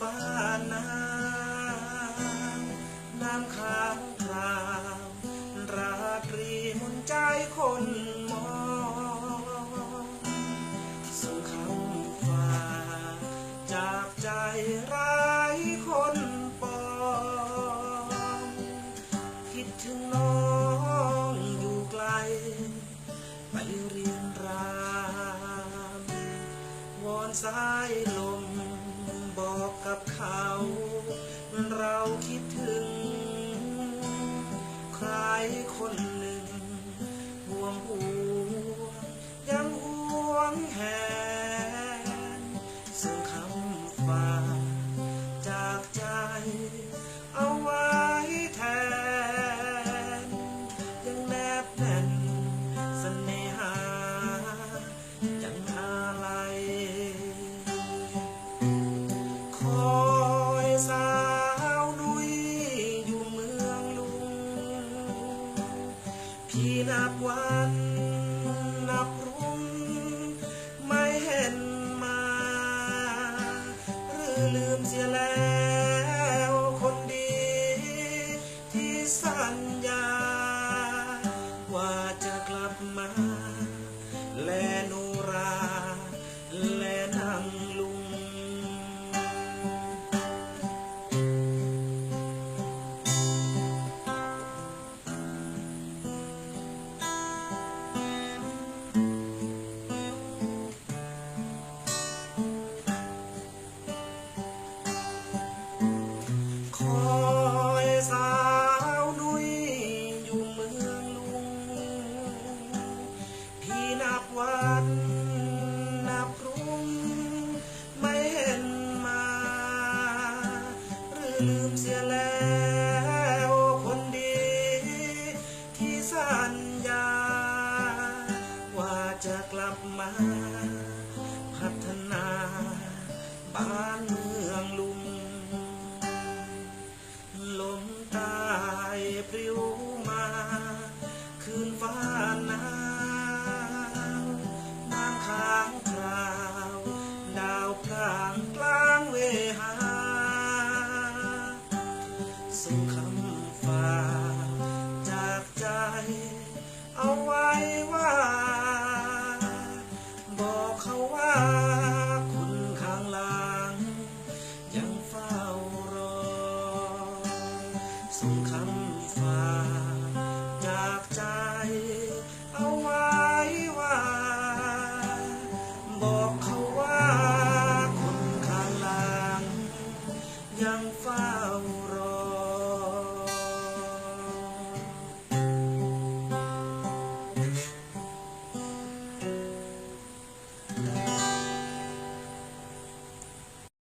ฟ้าน้ำน้ำค้างคราวราตรีมุนใจคนมองส่งคำฝากจากใจไร้คนปองคิดถึงน้องอยู่ไกลไปเรียน อนสายลมบอกกับเขา เราคิดถึง ใครคนหนึ่งห่วงห่ว สาวนุยอยู่เมืองลุง พี่นับวันนับรุ่งไม่เห็นมา หรือลืมเสียแล้ว วันนับรุ่งไม่เห็นมา หรือลืมเสียแล้วคนดี ที่สัญญา ว่าจะกลับมา พัฒนาบ้านเมืองลุงลมตายปลิวมา คืนฟ้า ดาวพลางกลางเวหาส่งคำฝากจากใจ เอาไว้ว่า บอกเขาว่าคุณข้างหลัง ยังเฝ้ารอ ส่งคำฝาก aurora